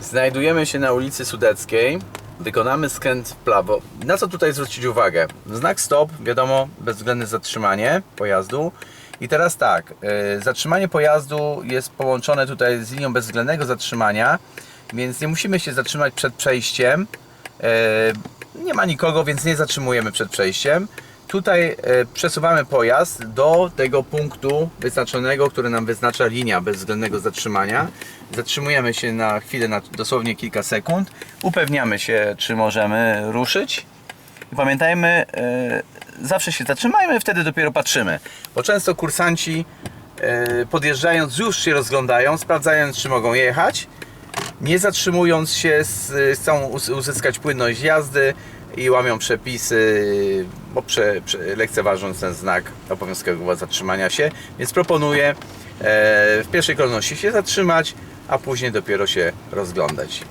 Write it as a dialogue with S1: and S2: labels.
S1: Znajdujemy się na ulicy Sudeckiej. Wykonamy skręt w prawo. Na co tutaj zwrócić uwagę? Znak stop, wiadomo, bezwzględne zatrzymanie pojazdu. I teraz tak, e, zatrzymanie pojazdu jest połączone tutaj z linią bezwzględnego zatrzymania, więc nie musimy się zatrzymać przed przejściem. E, Nie ma nikogo, więc nie zatrzymujemy przed przejściem. Tutaj e, przesuwamy pojazd do tego punktu wyznaczonego, który nam wyznacza linia bezwzględnego zatrzymania. Zatrzymujemy się na chwilę, na dosłownie kilka sekund. Upewniamy się, czy możemy ruszyć. Pamiętajmy, e, zawsze się zatrzymajmy, wtedy dopiero patrzymy. Bo często kursanci e, podjeżdżając już się rozglądają, sprawdzając, czy mogą jechać nie zatrzymując się, chcą uz- uzyskać płynność jazdy i łamią przepisy, bo prze, prze, lekceważąc ten znak obowiązkowego zatrzymania się. Więc proponuję e, w pierwszej kolejności się zatrzymać, a później dopiero się rozglądać.